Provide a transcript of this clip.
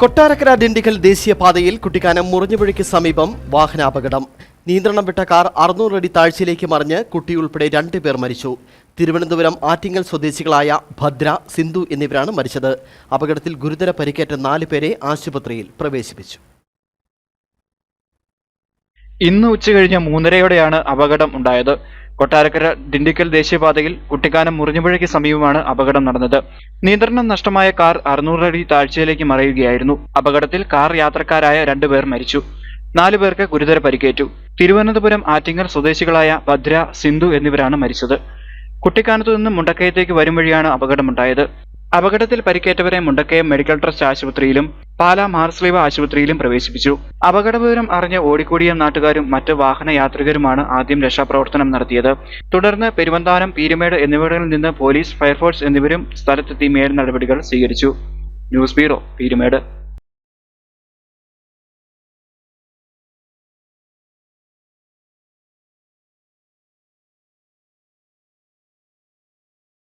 കൊട്ടാരക്കര ദിണ്ടിക്കൽ ദേശീയപാതയിൽ കുട്ടിക്കാനം മുറിഞ്ഞുപുഴയ്ക്ക് സമീപം വാഹനാപകടം. നിയന്ത്രണം വിട്ട കാർ അറുന്നൂറ് അടി താഴ്ചയിലേക്ക് മറിഞ്ഞ് കുട്ടിയുൾപ്പെടെ രണ്ട് പേർ മരിച്ചു. തിരുവനന്തപുരം ആറ്റിങ്ങൽ സ്വദേശികളായ ഭദ്ര സിന്ധു എന്നിവരാണ് മരിച്ചത്. അപകടത്തിൽ ഗുരുതര പരിക്കേറ്റ നാല് പേരെ ആശുപത്രിയിൽ പ്രവേശിപ്പിച്ചു. ഇന്ന് ഉച്ചകഴിഞ്ഞ് മൂന്നരയോടെയാണ് അപകടം ഉണ്ടായത്. കൊട്ടാരക്കര ദിണ്ടിക്കൽ ദേശീയപാതയിൽ കുട്ടിക്കാനം മുറിഞ്ഞുപുഴയ്ക്ക് സമീപമാണ് അപകടം നടന്നത്. നിയന്ത്രണം നഷ്ടമായ കാർ അറുന്നൂറടി താഴ്ചയിലേക്ക് മറയുകയായിരുന്നു. അപകടത്തിൽ കാർ യാത്രക്കാരായ രണ്ടുപേർ മരിച്ചു. നാലു പേർക്ക് ഗുരുതര പരിക്കേറ്റു. തിരുവനന്തപുരം ആറ്റിങ്ങൽ സ്വദേശികളായ ഭദ്ര സിന്ധു എന്നിവരാണ് മരിച്ചത്. കുട്ടിക്കാനത്തു നിന്ന് മുണ്ടക്കയത്തേക്ക് വരും വഴിയാണ് അപകടമുണ്ടായത്. അപകടത്തിൽ പരിക്കേറ്റവരെ മുണ്ടക്കയം മെഡിക്കൽ ട്രസ്റ്റ് ആശുപത്രിയിലും പാലാ മാർസ്ലീവ ആശുപത്രിയിലും പ്രവേശിപ്പിച്ചു. അപകട വിവരം അറിഞ്ഞ് ഓടിക്കൂടിയ നാട്ടുകാരും മറ്റ് വാഹന യാത്രികരുമാണ് ആദ്യം രക്ഷാപ്രവർത്തനം നടത്തിയത്. തുടർന്ന് പെരുവന്താനം പീരുമേട് എന്നിവിടങ്ങളിൽ നിന്ന് പോലീസ് ഫയർഫോഴ്സ് എന്നിവരും സ്ഥലത്തെത്തി മേൽ നടപടികൾ സ്വീകരിച്ചു. News bureau Peermade.